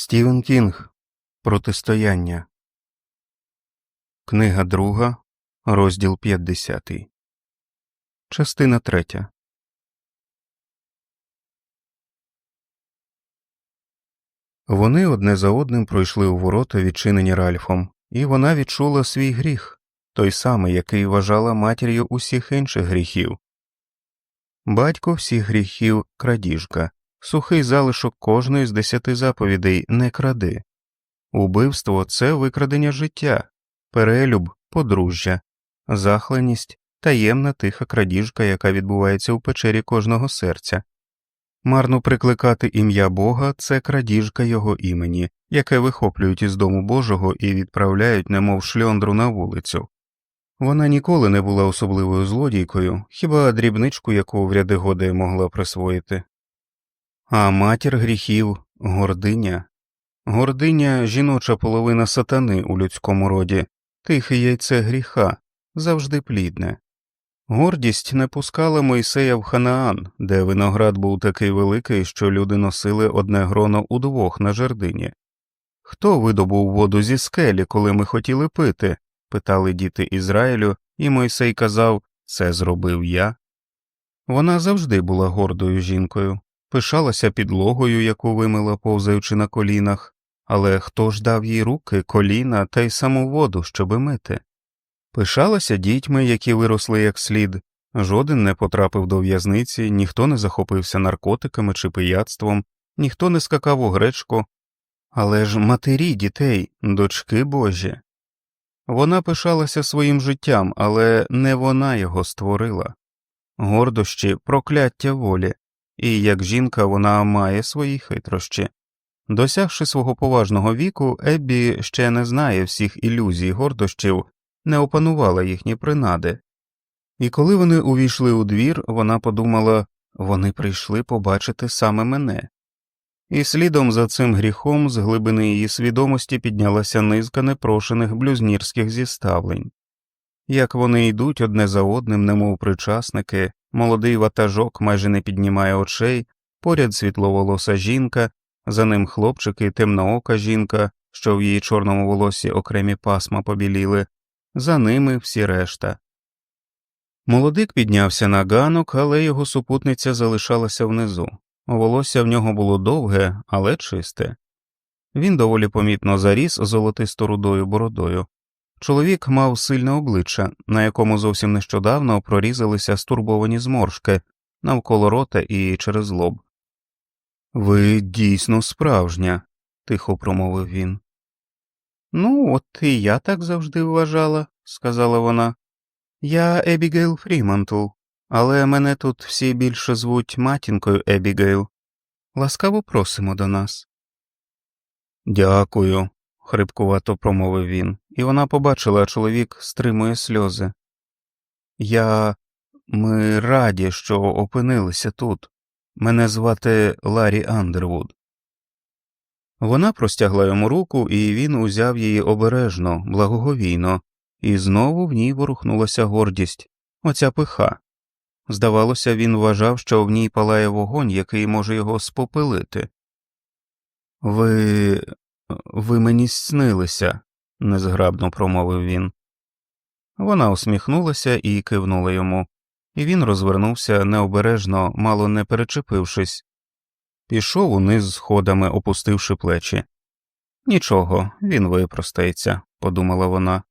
Стівен Кінг Протистояння. Книга друга, розділ 50. Частина третя. Вони одне за одним пройшли у ворота, відчинені Ральфом, і вона відчула свій гріх, той самий, який вважала матір'ю усіх інших гріхів. Батько всіх гріхів крадіжка, сухий залишок кожної з десяти заповідей не кради. Убивство це викрадення життя, перелюб, подружжя, захленість, таємна тиха крадіжка, яка відбувається у печері кожного серця. Марно прикликати ім'я Бога це крадіжка його імені, яке вихоплюють із дому Божого і відправляють, немов шльондру на вулицю. Вона ніколи не була особливою злодійкою, хіба дрібничку, яку в ряди годи могла присвоїти. А матір гріхів гординя. Гординя жіноча половина сатани у людському роді, тихе яйце гріха, завжди плідне. Гордість не пускала Мойсея в Ханаан, де виноград був такий великий, що люди носили одне гроно удвох на жердині. Хто видобув воду зі скелі, коли ми хотіли пити? питали діти Ізраїлю, і Мойсей казав Це зробив я. Вона завжди була гордою жінкою, пишалася підлогою, яку вимила повзаючи на колінах, але хто ж дав їй руки, коліна та й саму воду, щоби мити? Пишалася дітьми, які виросли як слід, жоден не потрапив до в'язниці, ніхто не захопився наркотиками чи пияцтвом, ніхто не скакав у гречку, але ж матері дітей, дочки Божі. Вона пишалася своїм життям, але не вона його створила. Гордощі прокляття волі, і як жінка вона має свої хитрощі. Досягши свого поважного віку, Еббі ще не знає всіх ілюзій гордощів, не опанувала їхні принади. І коли вони увійшли у двір, вона подумала вони прийшли побачити саме мене. І слідом за цим гріхом з глибини її свідомості піднялася низка непрошених блюзнірських зіставлень. Як вони йдуть одне за одним, немов причасники, молодий ватажок майже не піднімає очей, поряд світловолоса жінка, за ним хлопчик і темноока жінка, що в її чорному волосі окремі пасма побіліли, за ними всі решта. Молодик піднявся на ганок, але його супутниця залишалася внизу. Волосся в нього було довге, але чисте. Він доволі помітно заріс золотисто рудою бородою. Чоловік мав сильне обличчя, на якому зовсім нещодавно прорізалися стурбовані зморшки навколо рота і через лоб. Ви дійсно справжня, тихо промовив він. Ну, от і я так завжди вважала, сказала вона. Я Ебігейл Фрімантл, але мене тут всі більше звуть матінкою Ебігейл. Ласкаво просимо до нас. Дякую, хрипкувато промовив він, і вона побачила, чоловік стримує сльози. Я. Ми раді, що опинилися тут. Мене звати Ларі Андервуд. Вона простягла йому руку, і він узяв її обережно, благоговійно, і знову в ній ворухнулася гордість, оця пиха. Здавалося, він вважав, що в ній палає вогонь, який може його спопилити. Ви. ви мені снилися, незграбно промовив він. Вона усміхнулася і кивнула йому, і він розвернувся необережно, мало не перечепившись, пішов униз сходами, опустивши плечі. Нічого, він випростається, подумала вона.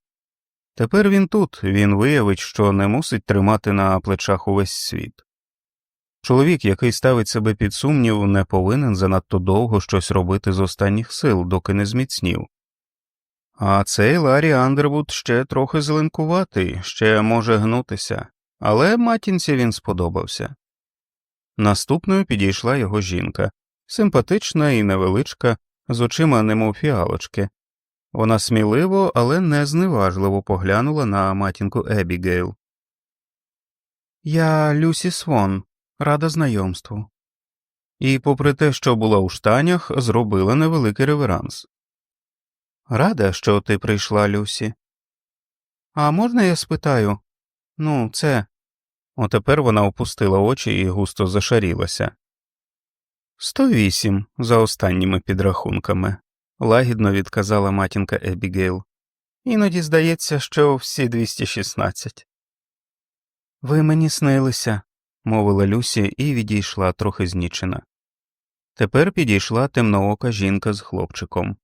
Тепер він тут, він виявить, що не мусить тримати на плечах увесь світ. Чоловік, який ставить себе під сумнів, не повинен занадто довго щось робити з останніх сил, доки не зміцнів. А цей Ларі Андервуд ще трохи зеленкуватий, ще може гнутися, але матінці він сподобався. Наступною підійшла його жінка, симпатична і невеличка, з очима немов фіалочки. Вона сміливо, але не зневажливо поглянула на матінку Ебігейл. Я Люсі Свон, рада знайомству. І, попри те, що була у штанях, зробила невеликий реверанс. Рада, що ти прийшла, Люсі. А можна я спитаю? Ну, це. Отепер вона опустила очі і густо зашарілася. Сто вісім за останніми підрахунками, лагідно відказала матінка Ебігейл. Іноді здається, що всі 216. Ви мені снилися, мовила Люсі і відійшла трохи знічена. Тепер підійшла темноока жінка з хлопчиком.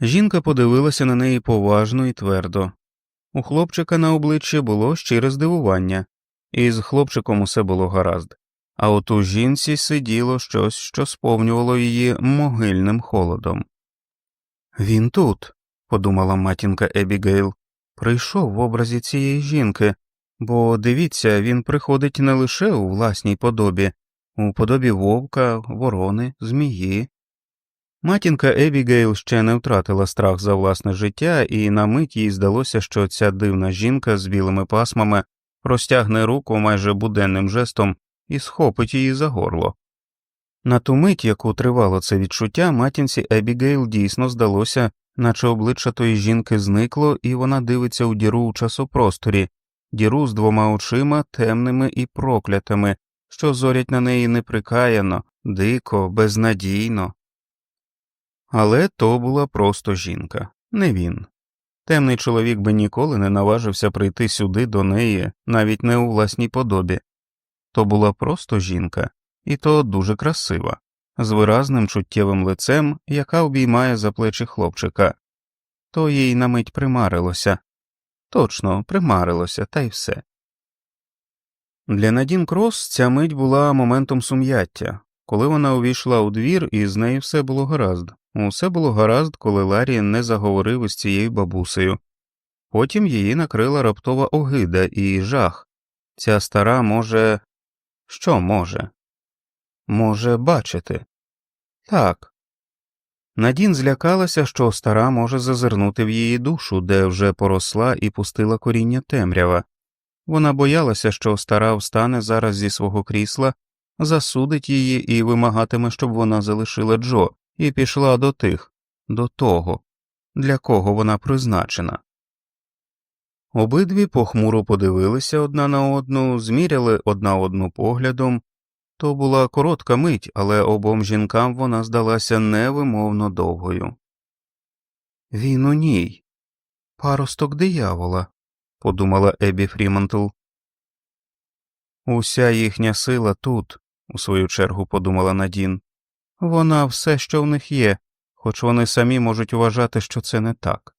Жінка подивилася на неї поважно і твердо. У хлопчика на обличчі було щире здивування, і з хлопчиком усе було гаразд, а от у жінці сиділо щось, що сповнювало її могильним холодом. Він тут, подумала матінка Ебігейл, прийшов в образі цієї жінки, бо дивіться, він приходить не лише у власній подобі, у подобі вовка, ворони, змії. Матінка Ебігейл ще не втратила страх за власне життя, і на мить їй здалося, що ця дивна жінка з білими пасмами розтягне руку майже буденним жестом і схопить її за горло. На ту мить, яку тривало це відчуття, матінці Ебігейл дійсно здалося, наче обличчя тої жінки зникло, і вона дивиться у діру у часопросторі, діру з двома очима темними і проклятими, що зорять на неї неприкаяно, дико, безнадійно. Але то була просто жінка, не він. Темний чоловік би ніколи не наважився прийти сюди до неї, навіть не у власній подобі. То була просто жінка, і то дуже красива, з виразним чуттєвим лицем, яка обіймає за плечі хлопчика. То їй на мить примарилося. Точно, примарилося, та й все. Для Надін Крос ця мить була моментом сум'яття, коли вона увійшла у двір, і з нею все було гаразд. Усе було гаразд, коли Ларі не заговорив із цією бабусею. Потім її накрила раптова огида і жах. Ця стара може. Що може? Може бачити. Так. Надін злякалася, що стара може зазирнути в її душу, де вже поросла і пустила коріння темрява. Вона боялася, що стара встане зараз зі свого крісла, засудить її і вимагатиме, щоб вона залишила Джо, і пішла до тих, до того, для кого вона призначена. Обидві похмуро подивилися одна на одну, зміряли одна одну поглядом. То була коротка мить, але обом жінкам вона здалася невимовно довгою. Він у ній, паросток диявола, подумала Ебі Фрімантл. Уся їхня сила тут, у свою чергу подумала Надін. Вона все, що в них є, хоч вони самі можуть вважати, що це не так.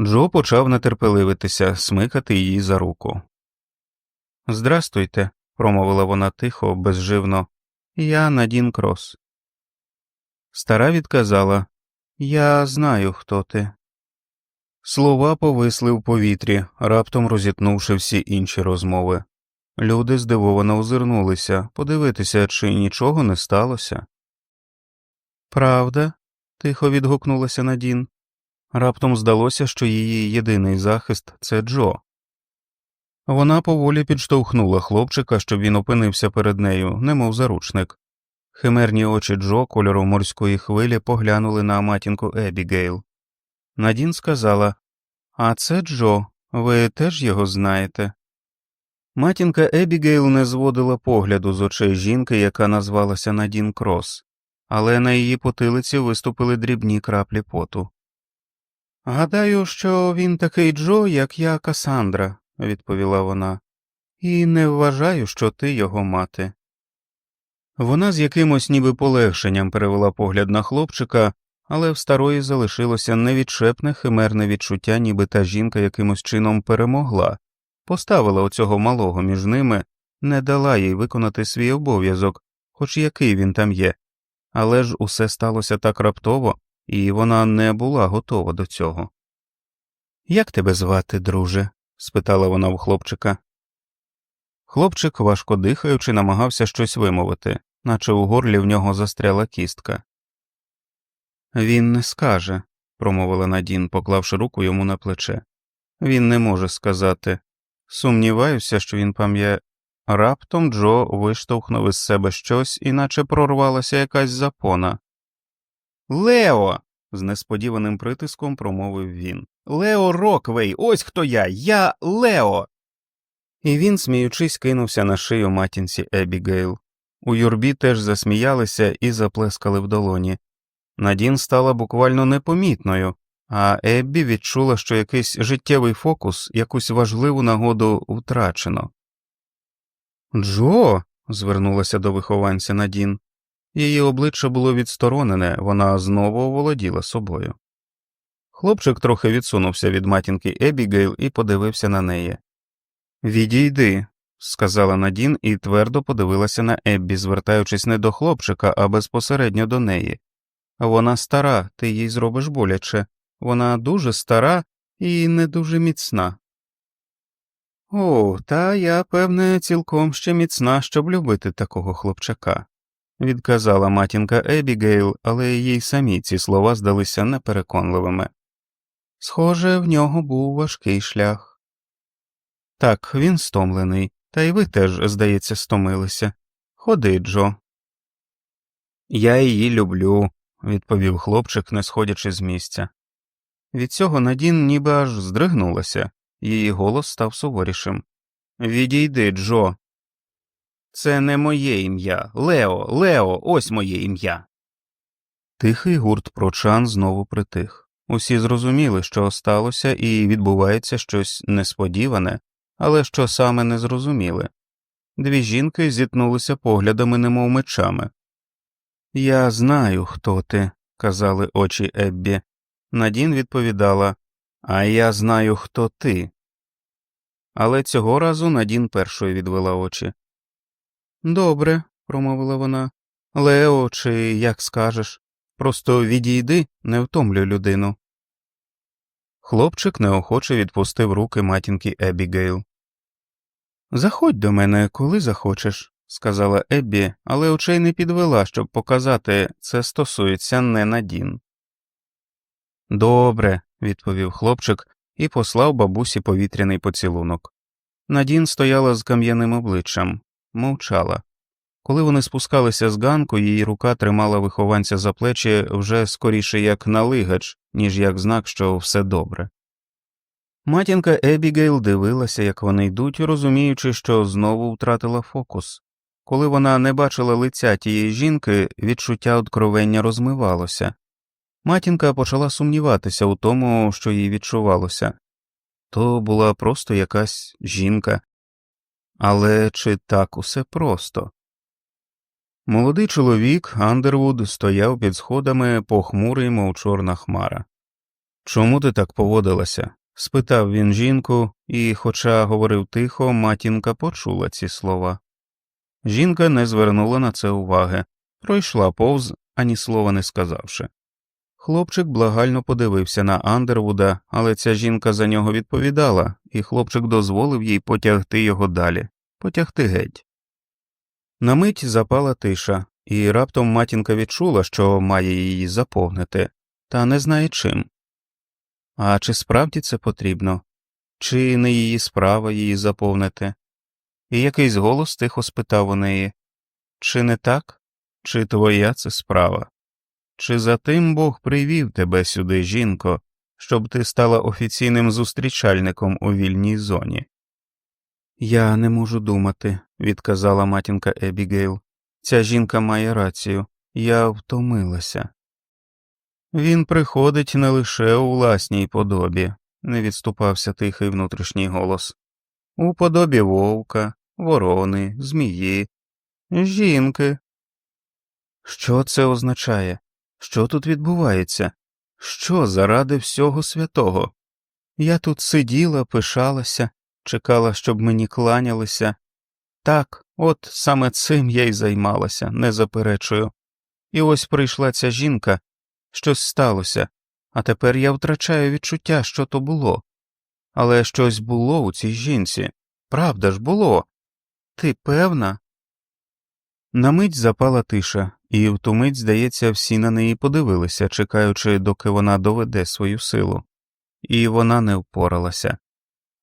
Джо почав нетерпеливитися, смикати її за руку. Здрастуйте, промовила вона тихо, безживно. Я Надін Крос. Стара відказала Я знаю, хто ти. Слова повисли в повітрі, раптом розітнувши всі інші розмови. Люди здивовано озирнулися подивитися, чи нічого не сталося. Правда? тихо відгукнулася Надін. Раптом здалося, що її єдиний захист це Джо. Вона поволі підштовхнула хлопчика, щоб він опинився перед нею, немов заручник. Химерні очі Джо кольору морської хвилі поглянули на матінку Ебігейл. Надін сказала А це Джо, ви теж його знаєте. Матінка Ебігейл не зводила погляду з очей жінки, яка назвалася Надін Крос, але на її потилиці виступили дрібні краплі поту. Гадаю, що він такий Джо, як я Касандра, відповіла вона, і не вважаю, що ти його мати. Вона з якимось ніби полегшенням перевела погляд на хлопчика, але в старої залишилося невідчепне химерне відчуття, ніби та жінка якимось чином перемогла, поставила оцього малого між ними, не дала їй виконати свій обов'язок, хоч який він там є, але ж усе сталося так раптово, і вона не була готова до цього. Як тебе звати, друже? спитала вона у хлопчика. Хлопчик, важко дихаючи, намагався щось вимовити, наче у горлі в нього застряла кістка. Він не скаже, промовила Надін, поклавши руку йому на плече. Він не може сказати. Сумніваюся, що він пам'ятає. Раптом Джо виштовхнув із себе щось, іначе прорвалася якась запона. Лео. з несподіваним притиском промовив він. Лео Роквей, ось хто я, я Лео. І він, сміючись, кинувся на шию матінці Ебігейл. У юрбі теж засміялися і заплескали в долоні. Надін стала буквально непомітною, а Еббі відчула, що якийсь життєвий фокус, якусь важливу нагоду втрачено. Джо. звернулася до вихованця Надін. Її обличчя було відсторонене, вона знову оволоділа собою. Хлопчик трохи відсунувся від матінки Ебігейл і подивився на неї. Відійди, сказала Надін і твердо подивилася на Еббі, звертаючись не до хлопчика, а безпосередньо до неї. Вона стара, ти їй зробиш боляче, вона дуже стара і не дуже міцна. О, та я, певне, цілком ще міцна, щоб любити такого хлопчака, відказала матінка Ебігейл, але їй самі ці слова здалися непереконливими. Схоже, в нього був важкий шлях. Так, він стомлений, та й ви теж, здається, стомилися. Ходи, Джо. Я її люблю, відповів хлопчик, не сходячи з місця. Від цього Надін ніби аж здригнулася, її голос став суворішим. Відійди, Джо. Це не моє ім'я. Лео, Лео, ось моє ім'я. Тихий гурт прочан знову притих. Усі зрозуміли, що сталося, і відбувається щось несподіване, але що саме не зрозуміли. Дві жінки зіткнулися поглядами, немов мечами. Я знаю, хто ти, казали очі Еббі. Надін відповідала А я знаю, хто ти. Але цього разу Надін першою відвела очі. Добре, промовила вона. Лео, чи як скажеш. Просто відійди, не втомлюй людину. Хлопчик неохоче відпустив руки матінки Ебігейл. Заходь до мене, коли захочеш, сказала Еббі, але очей не підвела, щоб показати це стосується не Надін. Добре, відповів хлопчик і послав бабусі повітряний поцілунок. Надін стояла з кам'яним обличчям, мовчала. Коли вони спускалися з ганку, її рука тримала вихованця за плечі вже скоріше як налигач, ніж як знак, що все добре. Матінка Ебігейл дивилася, як вони йдуть, розуміючи, що знову втратила фокус. Коли вона не бачила лиця тієї жінки, відчуття откровення розмивалося. Матінка почала сумніватися у тому, що їй відчувалося то була просто якась жінка. Але чи так усе просто? Молодий чоловік Андервуд стояв під сходами похмурий, мов чорна хмара. Чому ти так поводилася? спитав він жінку, і, хоча говорив тихо, матінка почула ці слова. Жінка не звернула на це уваги, пройшла повз, ані слова не сказавши. Хлопчик благально подивився на Андервуда, але ця жінка за нього відповідала, і хлопчик дозволив їй потягти його далі, потягти геть. На мить запала тиша, і раптом матінка відчула, що має її заповнити, та не знає чим. А чи справді це потрібно, чи не її справа її заповнити? І якийсь голос тихо спитав у неї Чи не так, чи твоя це справа? Чи за тим Бог привів тебе сюди, жінко, щоб ти стала офіційним зустрічальником у вільній зоні? Я не можу думати, відказала матінка Ебігейл. Ця жінка має рацію, я втомилася. Він приходить не лише у власній подобі, не відступався тихий внутрішній голос, у подобі вовка, ворони, змії, жінки. Що це означає? Що тут відбувається? Що заради всього святого? Я тут сиділа, пишалася, чекала, щоб мені кланялися. Так, от саме цим я й займалася, не заперечую. І ось прийшла ця жінка, щось сталося, а тепер я втрачаю відчуття, що то було. Але щось було у цій жінці. Правда ж було. Ти певна? На мить запала тиша, і в ту мить, здається, всі на неї подивилися, чекаючи, доки вона доведе свою силу, і вона не впоралася.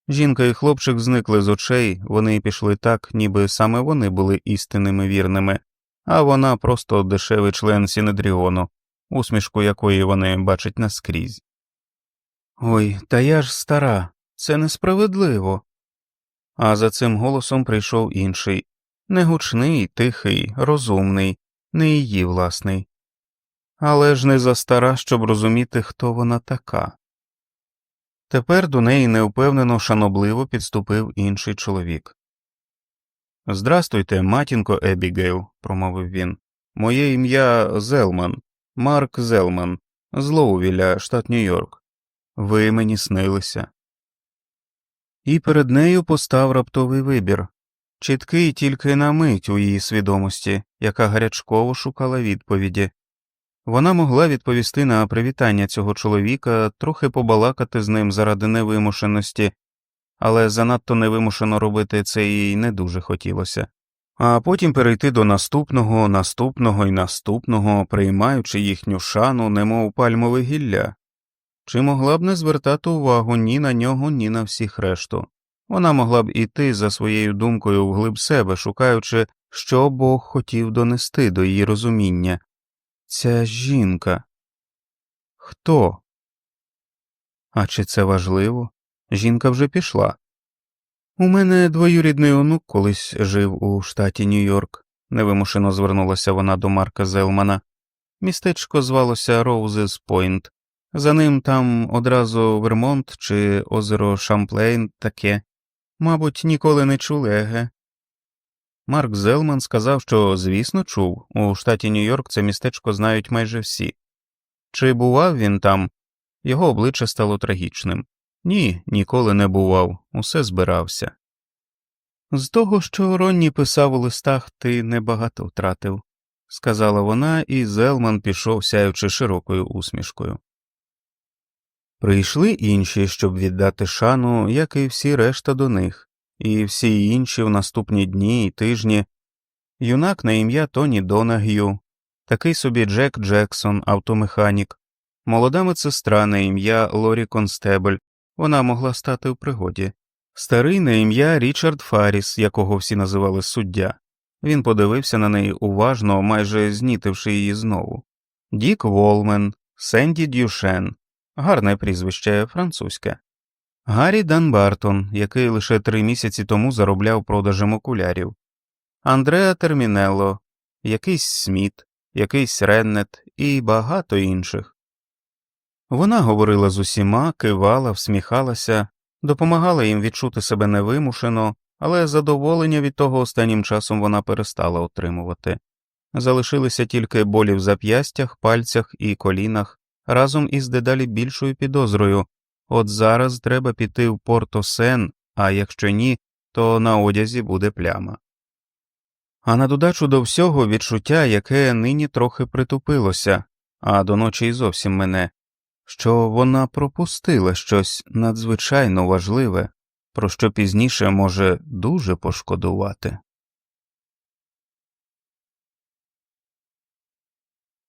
Жінка і хлопчик зникли з очей, вони пішли так, ніби саме вони були істинними вірними, а вона просто дешевий член Сінедріону, усмішку якої вони бачать наскрізь. Ой, та я ж стара, це несправедливо. А за цим голосом прийшов інший не гучний, тихий, розумний, не її власний, але ж не застара, щоб розуміти, хто вона така. Тепер до неї неупевнено шанобливо підступив інший чоловік. Здрастуйте, матінко Ебігейл, промовив він. Моє ім'я Зелман, Марк Зелман, з Лоувіля, штат Нью-Йорк. Ви мені снилися. І перед нею постав раптовий вибір, чіткий тільки на мить у її свідомості, яка гарячково шукала відповіді. Вона могла відповісти на привітання цього чоловіка, трохи побалакати з ним заради невимушеності, але занадто невимушено робити це їй не дуже хотілося, а потім перейти до наступного, наступного і наступного, приймаючи їхню шану, немов пальмове гілля. Чи могла б не звертати увагу ні на нього, ні на всіх решту. Вона могла б іти за своєю думкою вглиб себе, шукаючи, що Бог хотів донести до її розуміння. Ця жінка. Хто? А чи це важливо? Жінка вже пішла. У мене двоюрідний онук колись жив у штаті Нью-Йорк, невимушено звернулася вона до Марка Зелмана. Містечко звалося Роузес Пойнт. За ним там одразу Вермонт чи озеро Шамплейн таке. Мабуть, ніколи не чули, еге. Марк Зелман сказав, що, звісно, чув, у штаті Нью-Йорк це містечко знають майже всі. Чи бував він там? Його обличчя стало трагічним. Ні, ніколи не бував, усе збирався. З того, що Ронні писав у листах, ти небагато втратив, сказала вона, і Зелман пішов, сяючи широкою усмішкою. Прийшли інші, щоб віддати шану, як і всі решта до них, і всі інші в наступні дні і тижні. Юнак на ім'я Тоні Донаг'ю, такий собі Джек Джексон, автомеханік, молода медсестра на ім'я Лорі Констебль, вона могла стати в пригоді, старий на ім'я Річард Фаріс, якого всі називали суддя. Він подивився на неї уважно, майже знітивши її знову. Дік Волмен, Сенді Дюшен, гарне прізвище французьке, Гаррі Данбартон, який лише три місяці тому заробляв продажем окулярів, Андреа Термінелло, якийсь Сміт, якийсь Реннет і багато інших. Вона говорила з усіма, кивала, всміхалася, допомагала їм відчути себе невимушено, але задоволення від того останнім часом вона перестала отримувати. Залишилися тільки болі в зап'ястях, пальцях і колінах разом із дедалі більшою підозрою от зараз треба піти в Порто Сен, а якщо ні, то на одязі буде пляма. А на додачу до всього відчуття, яке нині трохи притупилося, а до ночі й зовсім мене, що вона пропустила щось надзвичайно важливе, про що пізніше може дуже пошкодувати.